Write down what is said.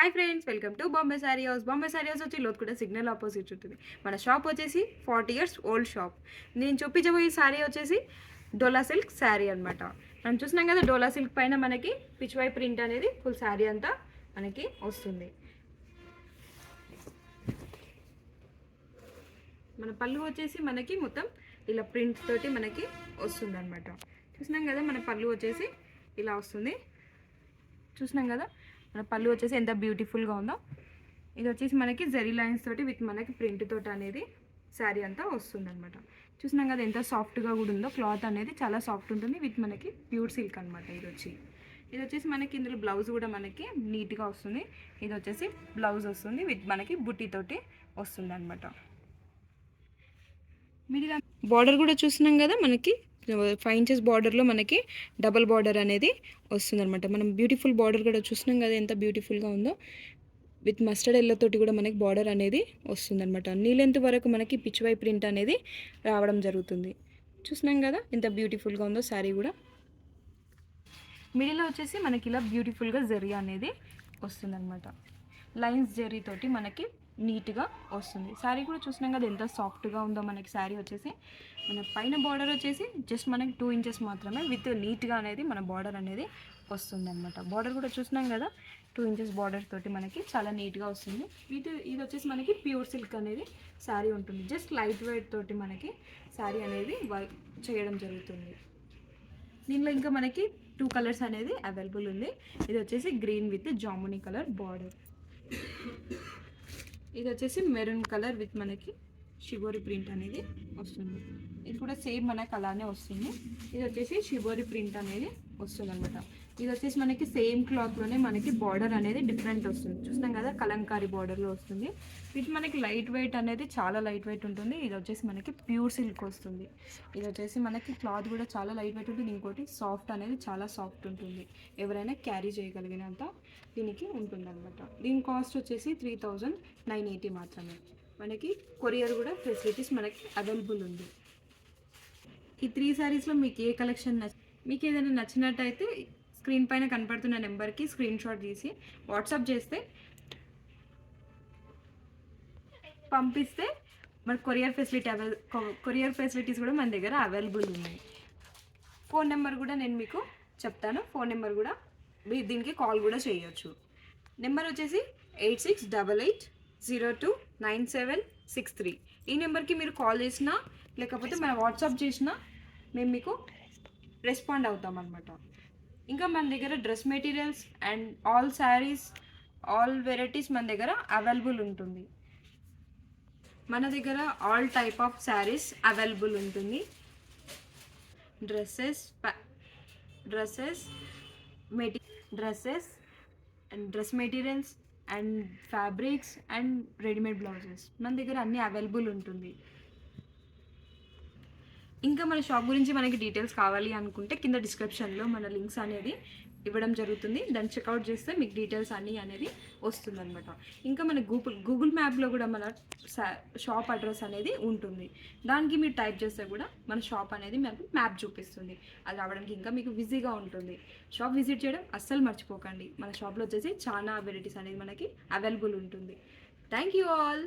Hi friends welcome to Bombay sari house Bombay sari house వచ్చి లోత్ కూడా signal opposite ఉంటుంది. మన షాప్ వచ్చేసి ఫార్టీ ఇయర్స్ ఓల్డ్ షాప్ నేను చూపించబోయే శారీ వచ్చేసి డోలా సిల్క్ శారీ అనమాట మనం చూసినాం కదా డోలా సిల్క్ పైన మనకి పిచ్వై ప్రింట్ అనేది ఫుల్ శారీ అంతా మనకి వస్తుంది. మన పళ్ళు వచ్చేసి మనకి మొత్తం ఇలా ప్రింట్ తోటి మనకి వస్తుంది అనమాట చూసినాం కదా మన పళ్ళు వచ్చేసి ఇలా వస్తుంది. చూసినాం కదా మన పళ్ళు వచ్చేసి ఎంత బ్యూటిఫుల్గా ఉందో. ఇది వచ్చేసి మనకి జరీ లైన్స్ తోటి విత్ మనకి ప్రింట్ తోటి అనేది శారీ అంతా వస్తుంది అనమాట చూసినాం కదా ఎంత సాఫ్ట్గా కూడా ఉందో. క్లాత్ అనేది చాలా సాఫ్ట్ ఉంటుంది. విత్ మనకి ప్యూర్ సిల్క్ అనమాట ఇది వచ్చి. ఇది వచ్చేసి మనకి ఇందులో బ్లౌజ్ కూడా మనకి నీట్గా వస్తుంది. ఇది వచ్చేసి బ్లౌజ్ వస్తుంది. విత్ మనకి బుట్టితోటి వస్తుంది అనమాట మిడిల్ బార్డర్ కూడా చూసినాం కదా మనకి ఫైవ్ ఇంచెస్ బార్డర్లో మనకి డబల్ బార్డర్ అనేది వస్తుందన్నమాట. మనం బ్యూటిఫుల్ బార్డర్ కూడా చూసినాం కదా ఎంత బ్యూటిఫుల్గా ఉందో. విత్ మస్టర్డ్ ఎల్లతోటి కూడా మనకి బార్డర్ అనేది వస్తుందనమాట నీ లెంత్ వరకు మనకి పిచ్చివై ప్రింట్ అనేది రావడం జరుగుతుంది. చూసినాం కదా ఎంత బ్యూటిఫుల్గా ఉందో శారీ కూడా. మిడిల్లో వచ్చేసి మనకి ఇలా బ్యూటిఫుల్గా జరీ అనేది వస్తుందన్నమాట. లైన్స్ జరీ తోటి మనకి నీట్గా వస్తుంది. శారీ కూడా చూసినాం కదా ఎంత సాఫ్ట్గా ఉందో మనకి శారీ వచ్చేసి. మన పైన బార్డర్ వచ్చేసి జస్ట్ మనకి టూ ఇంచెస్ మాత్రమే విత్ నీట్గా అనేది మన బార్డర్ అనేది వస్తుంది అనమాట బార్డర్ కూడా చూసినాం కదా టూ ఇంచెస్ బార్డర్ తోటి మనకి చాలా నీట్గా వస్తుంది. ఇది ఇది వచ్చేసి మనకి ప్యూర్ సిల్క్ అనేది శారీ ఉంటుంది. జస్ట్ లైట్ వెయిట్ తోటి మనకి శారీ అనేది వర్క్ చేయడం జరుగుతుంది. దీనిలో ఇంకా మనకి టూ కలర్స్ అనేది అవైలబుల్ ఉంది. ఇది వచ్చేసి green with jamuni colour border ఇది వచ్చేసి మెరూన్ కలర్ విత్ మనకి షిగోరి ప్రింట్ అనేది వస్తుంది. ఇది కూడా సేమ్ మనకి అలానే వస్తుంది. ఇది వచ్చేసి షిబోరి ప్రింట్ అనేది వస్తుంది అనమాట ఇది వచ్చేసి మనకి సేమ్ క్లాత్లోనే మనకి బార్డర్ అనేది డిఫరెంట్ వస్తుంది. చూసినాం కదా కలంకారీ బార్డర్లో వస్తుంది. ఇది మనకి లైట్ వెయిట్ అనేది చాలా లైట్ వెయిట్ ఉంటుంది. ఇది వచ్చేసి మనకి ప్యూర్ సిల్క్ వస్తుంది. ఇది వచ్చేసి మనకి క్లాత్ కూడా చాలా లైట్ వెయిట్ ఉంటుంది. ఇంకోటి సాఫ్ట్ అనేది చాలా సాఫ్ట్ ఉంటుంది. ఎవరైనా క్యారీ చేయగలిగినంత దీనికి ఉంటుంది అనమాట దీని కాస్ట్ వచ్చేసి త్రీ థౌజండ్ నైన్ ఎయిటీ మాత్రమే. మనకి కొరియర్ కూడా ఫెసిలిటీస్ మనకి అవైలబుల్ ఉంది. ఈ త్రీ శారీస్లో మీకు ఏ కలెక్షన్ నచ్చ మీకు ఏదైనా నచ్చినట్టయితే స్క్రీన్ పైన కనపడుతున్న నెంబర్కి స్క్రీన్ షాట్ తీసి వాట్సాప్ చేస్తే పంపిస్తే మన courier facility avail courier facilities కూడా మన దగ్గర అవైలబుల్ ఉన్నాయి. ఫోన్ నెంబర్ కూడా నేను మీకు చెప్తాను. ఫోన్ నెంబర్ కూడా మీరు దీనికి కాల్ కూడా చేయొచ్చు. నెంబర్ వచ్చేసి eight six double eight zero two nine seven six three. ఈ నెంబర్కి మీరు కాల్ చేసినా లేకపోతే మనం వాట్సాప్ చేసినా మేము మీకు రెస్పాండ్ అవుతాం అనమాట ఇంకా మన దగ్గర dress materials and all saris all varieties మన దగ్గర అవైలబుల్ ఉంటుంది. మన దగ్గర all type of saris available ఉంటుంది. Dresses dresses mate dresses and dress materials and fabrics and readymade blouses మన దగ్గర అన్నీ అవైలబుల్ ఉంటుంది. ఇంకా మన షాప్ గురించి మనకి డీటెయిల్స్ కావాలి అనుకుంటే కింద డిస్క్రిప్షన్లో మన లింక్స్ అనేది ఇవ్వడం జరుగుతుంది. దాన్ని చెక్అవుట్ చేస్తే మీకు డీటెయిల్స్ అన్నీ అనేది వస్తుందన్నమాట. ఇంకా మన గూగుల్ గూగుల్ మ్యాప్లో కూడా మన షాప్ అడ్రస్ అనేది ఉంటుంది. దానికి మీరు టైప్ చేస్తే కూడా మన షాప్ అనేది మనకు మ్యాప్ చూపిస్తుంది. అది రావడానికి ఇంకా మీకు బిజీగా ఉంటుంది. షాప్ విజిట్ చేయడం అస్సలు మర్చిపోకండి. మన షాప్లో వచ్చేసి చాలా వెరైటీస్ అనేది మనకి అవైలబుల్ ఉంటుంది. Thank you all